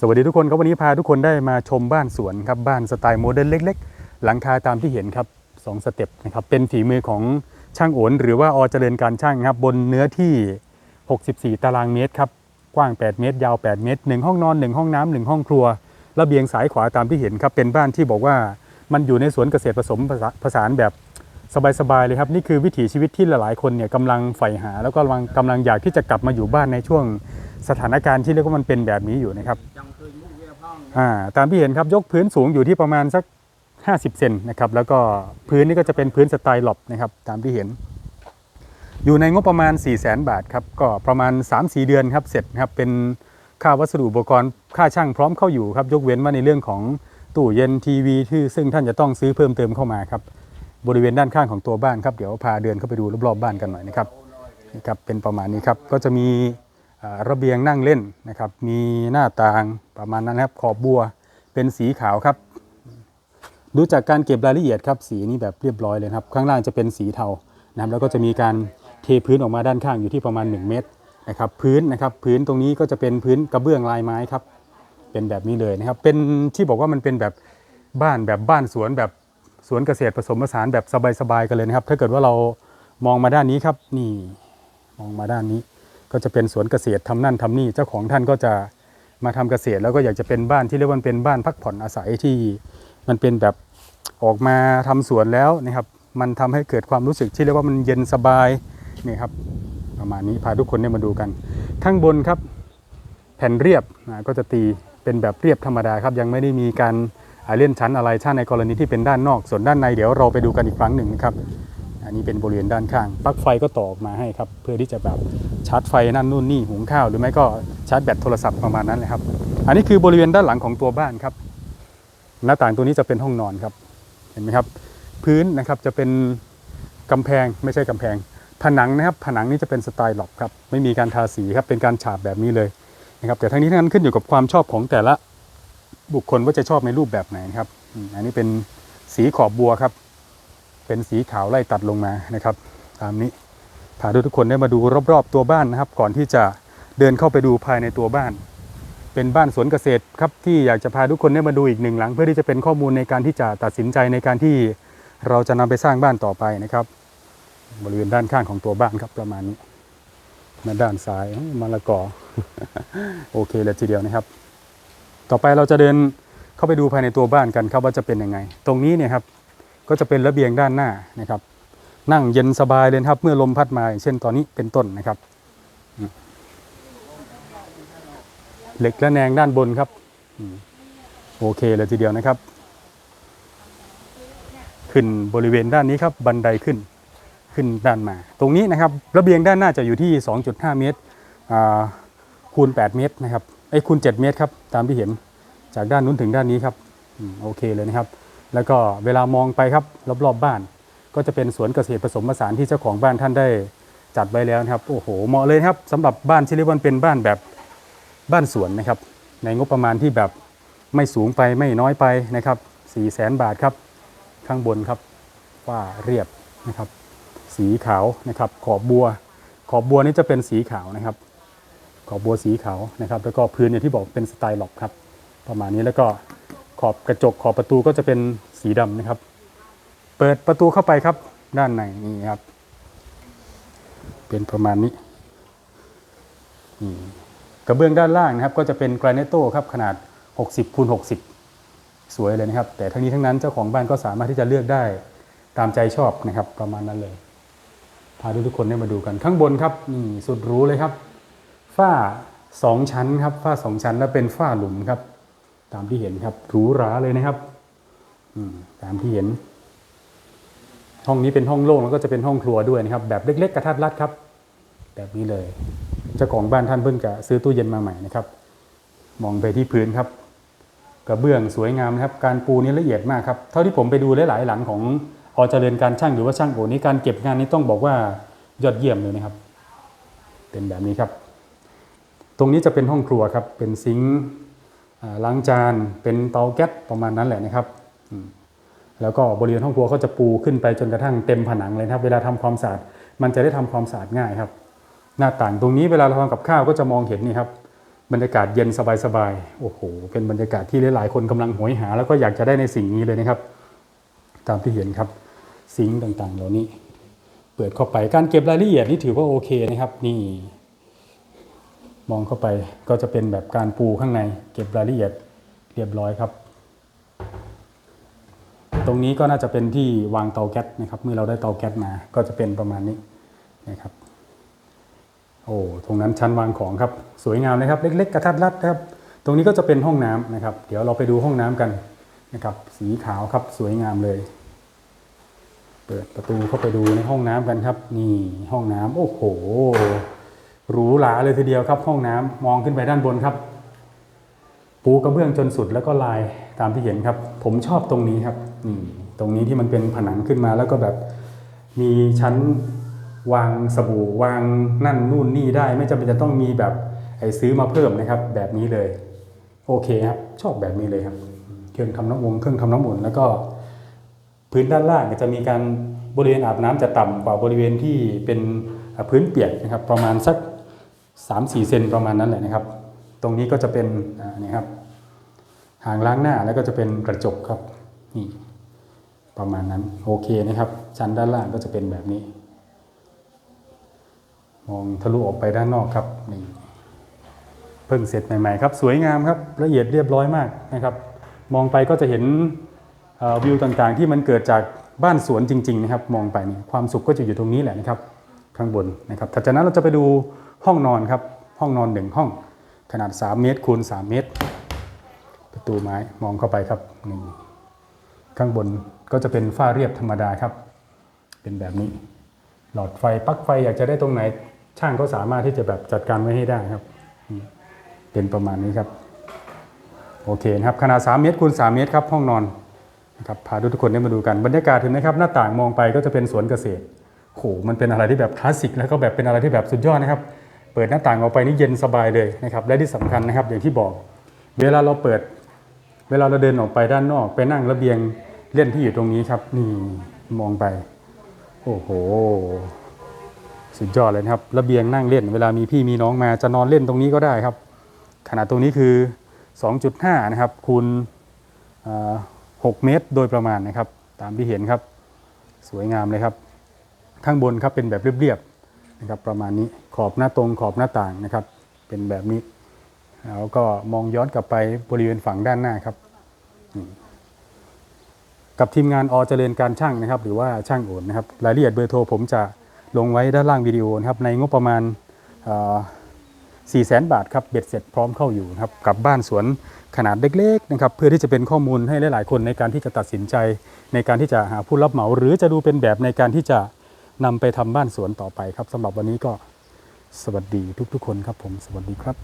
สวัสดีทุกคนครับวันนี้พาทุกคนได้มาชมบ้านสวนครับบ้านสไตล์โมเดิร์นเล็ก ๆ หลังคาตามที่เห็นครับสองสเต็ปนะครับเป็นฝีมือของช่างโอนหรือว่าอเจริญการช่างครับบนเนื้อที่ 64 ตารางเมตรครับกว้าง 8 เมตร ยาว 8 เมตร 1 ห้องนอน 1 ห้องน้ำ1ห้องครัว ระเบียงซ้ายขวาตามที่เห็นครับ เป็นบ้านที่บอกว่ามันอยู่ในสวนเกษตรผสมผสานแบบสบายๆเลยครับ นี่คือวิถีชีวิตที่หลายๆคนเนี่ยกำลังใฝ่หา แล้วก็กำลังกำลังอยากที่จะกลับมาอยู่บ้านในช่วงสถานการณ์ที่เรียกว่ามันเป็นแบบนี้อยู่นะครับ ตามที่เห็นครับยกพื้นสูงอยู่ที่ประมาณสัก 50 เซนนะครับแล้วก็พื้นนี่ก็จะเป็นพื้นสไตล์หลบนะครับตามที่เห็น อยู่ในงบประมาณ 4 0 0แสนบาทครับก็ประมาณ 3-4 เดือนครับเสร็จครับเป็นค่าวัสดุอุปกรณ์ค่าช่างพร้อมเข้าอยู่ครับยกเว้นว่าในเรื่องของตู้เย็นทีวีที่ซึ่งท่านจะต้องซื้อเพิ่มเติมเข้ามาครับบริเวณด้านข้างของตัวบ้านครับเดี๋ยวพาเดินเข้าไปดูรอบๆบ้านกันหน่อยนะครับนี่ครับเป็นประมาณนี้ครับก็จะมี ระเบียงนั่งเล่นนะครับ มีหน้าต่างประมาณนั้นครับขอบบัวเป็นสีขาวครับ ดูจากการเก็บรายละเอียดครับ สีนี้แบบเรียบร้อยเลยครับ ข้างล่างจะเป็นสีเทานะครับแล้วก็จะมีการเทพื้นออกมาด้านข้างอยู่ที่ประมาณ 1 เมตรนะครับ พื้นนะครับพื้นตรงนี้ก็จะเป็นพื้นกระเบื้องลายไม้ครับ เป็นแบบนี้เลยนะครับ เป็นที่บอกว่ามันเป็นแบบบ้านแบบบ้านสวนแบบสวนเกษตรผสมผสานแบบสบายๆกันเลยนะครับ ถ้าเกิดว่าเรามองมาด้านนี้ครับ นี่มองมาด้านนี้ ก็จะเป็นสวนเกษตรทำนั่นทำนี่เจ้าของท่านก็จะมาทำเกษตร แล้วก็อยากจะเป็นบ้านที่เรียกว่าเป็นบ้านพักผ่อนอาศัยที่มันเป็นแบบออกมาทำสวนแล้วนะครับ มันทำให้เกิดความรู้สึกที่เรียกว่ามันเย็นสบายนี่ครับประมาณนี้พาทุกคนได้มาดูกัน ข้างบนครับ แผ่นเรียบอ่าก็จะตีเป็นแบบเรียบธรรมดาครับ ยังไม่ได้มีการเลื่อนชั้นอะไรถ้าในกรณีที่เป็นด้านนอก ส่วนด้านในเดี๋ยวเราไปดูกันอีกครั้งหนึ่งนะครับ อันนี้เป็นบริเวณด้านข้างปลั๊กไฟก็ต่อออกมาให้ครับ เพื่อที่จะแบบชาร์จไฟนั่นนู่นนี่หุงข้าว หรือไม่ก็ชาร์จแบตโทรศัพท์ประมาณนั้นเลยครับ อันนี้คือบริเวณด้านหลังของตัวบ้านครับ หน้าต่างตัวนี้จะเป็นห้องนอนครับ เห็นไหมครับ พื้นนะครับจะเป็นกำแพงไม่ใช่กำแพง ผนังนะครับผนังนี้จะเป็นสไตล์หลอบครับไม่มีการทาสีครับเป็นการฉาบแบบนี้เลยนะครับแต่ทั้งนี้ทั้งนั้นขึ้นอยู่กับความชอบของแต่ละบุคคลว่าจะชอบในรูปแบบไหนครับอันนี้เป็นสีขอบบัวครับ เป็นสีขาวไล่ตัดลงมานะครับ ตามนี้พาทุกคนได้มาดูรอบๆตัวบ้านนะครับ ก่อนที่จะเดินเข้าไปดูภายในตัวบ้าน เป็นบ้านสวนเกษตรครับที่อยากจะพาทุกคนได้มาดูอีกหนึ่งหลัง เพื่อที่จะเป็นข้อมูลในการที่จะตัดสินใจในการที่เราจะนำไปสร้างบ้านต่อไปนะครับ บริเวณด้านข้างของตัวบ้านครับประมาณนี้มาด้านซ้ายมะละกอโอเคเลยทีเดียวนะครับ ต่อไปเราจะเดินเข้าไปดูภายในตัวบ้านกันครับว่าจะเป็นยังไง ตรงนี้เนี่ยครับ ก็จะเป็นระเบียงด้านหน้านะครับ นั่งเย็นสบายเลยครับ เมื่อลมพัดมาอย่างเช่นตอนนี้เป็นต้นนะครับ เหล็กและแนงด้านบนครับโอเคเลยทีเดียวนะครับ ขึ้นบริเวณด้านนี้ครับบันไดขึ้นขึ้นด้านมา ตรงนี้นะครับระเบียงด้านหน้าจะอยู่ที่ 2.5 เมตรคูณ 8 เมตรนะครับไอ้คูณ 7 เมตรครับตามที่เห็นจากด้านนู้นถึงด้านนี้ครับโอเคเลยนะครับ แล้วก็เวลามองไปครับรอบๆบบ้าน ก็จะเป็นสวนเกษตรผสมผสานที่เจ้าของบ้านท่านได้จัดไว้แล้วนะครับโอ้โหเหมาะเลยครับสำหรับบ้านที่เรียกว่าเป็นบ้านแบบบ้านสวนนะครับ ในงบประมาณที่แบบไม่สูงไปไม่น้อยไปนะครับ4 0 0แสนบาทครับข้างบนครับว่าเรียบนะครับ สีขาวนะครับ ขอบบัว ขอบบัวนี่จะเป็นสีขาวนะครับ ขอบบัวสีขาวนะครับ แล้วก็พื้นอย่างที่บอกเป็นสไตล์หลอกครับ ประมาณนี้แล้วก็ อบกระจกขอบประตูก็จะเป็นสีดำนะครับ เปิดประตูเข้าไปครับ ด้านในนี่ครับ เป็นประมาณนี้นี่กระเบื้องด้านล่างนะครับ ก็จะเป็นแกรนิโต้ครับขนาด 60คูณ60 สวยเลยนะครับ แต่ทั้งนี้ทั้งนั้นเจ้าของบ้านก็สามารถที่จะเลือกได้ตามใจชอบนะครับ ประมาณนั้นเลยพาทุกคนได้มาดูกันข้างบนครับนี่สุดหรู้เลยครับฝ้าสองชั้นครับฝ้าสองชั้นแล้วเป็นฝ้าหลุมครับ ตามที่เห็นครับหรูหราเลยนะครับอืตามที่เห็น ห้องนี้เป็นห้องโล่งแล้วก็จะเป็นห้องครัวด้วยนะครับ แบบเล็ก ๆ กระทัดรัดครับ แบบนี้เลย เจ้าของบ้านท่านเพิ่งจะซื้อตู้เย็นมาใหม่นะครับ มองไปที่พื้นครับ กระเบื้องสวยงามนะครับ การปูนี่ละเอียดมากครับ เท่าที่ผมไปดูหลายๆหลังของอเจริญการช่างหรือว่าช่างโอนี่การเก็บงานนี้ต้องบอกว่ายอดเยี่ยมเลยนะครับ เป็นแบบนี้ครับ ตรงนี้จะเป็นห้องครัวครับ เป็นซิงค์ ล้างจานเป็นเตาแก๊สประมาณนั้นแหละนะครับ แล้วก็บริเวณห้องครัวเขาจะปูขึ้นไปจนกระทั่งเต็มผนังเลยครับ เวลาทำความสะอาดมันจะได้ทำความสะอาดง่ายครับ หน้าต่างตรงนี้เวลาเราทำกับข้าวก็จะมองเห็นนี่ครับบรรยากาศเย็นสบายๆ โอ้โห เป็นบรรยากาศที่หลายๆ คนกำลังโหยหา แล้วก็อยากจะได้ในสิ่งนี้เลยนะครับ ตามที่เห็นครับซิงต่างๆ เหล่านี้ เปิดเข้าไปการเก็บรายละเอียดนี่ถือว่าโอเคนะครับ นี่ มองเข้าไปก็จะเป็นแบบการปูข้างใน เก็บรายละเอียดเรียบร้อยครับ ตรงนี้ก็น่าจะเป็นที่วางเตาแก๊สนะครับ เมื่อเราได้เตาแก๊สมาก็จะเป็นประมาณนี้นะครับโอ้ตรงนั้นชั้นวางของครับ สวยงามนะครับ เล็ก ๆ กระทัดรัดนะครับ ตรงนี้ก็จะเป็นห้องน้ำนะครับ เดี๋ยวเราไปดูห้องน้ำกันนะครับ สีขาวครับสวยงามเลย เปิดประตูเข้าไปดูในห้องน้ำกันครับ นี่ห้องน้ำโอ้โห หรูหราเลยทีเดียวครับห้องน้ำมองขึ้นไปด้านบนครับ ปูกระเบื้องจนสุดแล้วก็ลายตามที่เห็นครับ ผมชอบตรงนี้ครับนี่ตรงนี้ที่มันเป็นผนังขึ้นมาแล้วก็แบบมีชั้นวางสบู่วางนั่นนู่นนี่ได้ ไม่จำเป็นจะต้องมีแบบไอ้ซื้อมาเพิ่มนะครับ แบบนี้เลย โอเคครับชอบแบบนี้เลยครับเครื่องทำน้ำวงเครื่องทำน้ำอุ่นแล้วก็พื้นด้านล่างจะมีการบริเวณอาบน้ำจะต่ำกว่าบริเวณที่เป็นพื้นเปียกนะครับ ประมาณสัก 3-4เซนประมาณนั้นแหละนะครับ ตรงนี้ก็จะเป็นนี่ครับหางล้างหน้าแล้วก็จะเป็นกระจกครับนี่ประมาณนั้นโอเคนะครับ ชั้นด้านล่างก็จะเป็นแบบนี้ มองทะลุออกไปด้านนอกครับนี่เพิ่งเสร็จใหม่ๆครับ สวยงามครับละเอียดเรียบร้อยมากนะครับ มองไปก็จะเห็นวิวต่างๆ ที่มันเกิดจากบ้านสวนจริง ๆ นะครับ มองไปนี่ความสุขก็จะอยู่ตรงนี้แหละนะครับ ข้างบนนะครับถัดจากนั้นเราจะไปดู ห้องนอนครับ ห้องนอนหนึ่งห้อง ขนาด 3 เมตรคูณ3 เมตร ประตูไม้มองเข้าไปครับนี่ข้างบนก็จะเป็นฝ้าเรียบธรรมดาครับ เป็นแบบนี้ หลอดไฟปลั๊กไฟอยากจะได้ตรงไหน ช่างก็สามารถที่จะแบบจัดการไว้ให้ได้ครับ เป็นประมาณนี้ครับ โอเคนะครับขนาด 3 เมตรคูณ3 เมตรครับห้องนอนนะครับพาทุกคนได้มาดูกันบรรยากาศเห็นไหมครับหน้าต่างมองไปก็จะเป็นสวนเกษตรโหมันเป็นอะไรที่แบบคลาสสิกแล้วก็แบบเป็นอะไรที่แบบสุดยอดนะครับ เปิดหน้าต่างออกไปนี่เย็นสบายเลยนะครับและที่สำคัญนะครับอย่างที่บอก เวลาเราเปิด เวลาเราเดินออกไปด้านนอก ไปนั่งระเบียงเล่นที่อยู่ตรงนี้ครับ นี่มองไปโอ้โหสุดยอดเลยครับระเบียงนั่งเล่น เวลามีพี่มีน้องมาจะนอนเล่นตรงนี้ก็ได้ครับ ขนาดตรงนี้คือ 2.5 นะครับคูณ6 เมตรโดยประมาณนะครับ ตามที่เห็นครับ สวยงามเลยครับ ข้างบนครับเป็นแบบเรียบๆ นะครับประมาณนี้ขอบหน้าตรงขอบหน้าต่างนะครับ เป็นแบบนี้แล้วก็มองย้อนกลับไปบริเวณฝั่งด้านหน้าครับกับทีมงานอเจริญการช่างนะครับ หรือว่าช่างโอนนะครับรายละเอียดเบอร์โทรผมจะลงไว้ด้านล่างวิดีโอนะครับในงบประมาณ4 0 0 0 0 0บาทครับเบ็ดเสร็จพร้อมเข้าอยู่นะครับกับบ้านสวนขนาดเล็กๆนะครับเพื่อที่จะเป็นข้อมูลให้หลาย ๆ คนในการที่จะตัดสินใจ ในการที่จะหาผู้รับเหมา หรือจะดูเป็นแบบในการที่จะ นำไปทำบ้านสวนต่อไปครับสำหรับวันนี้ก็สวัสดีทุกๆคนครับผมสวัสดีครับ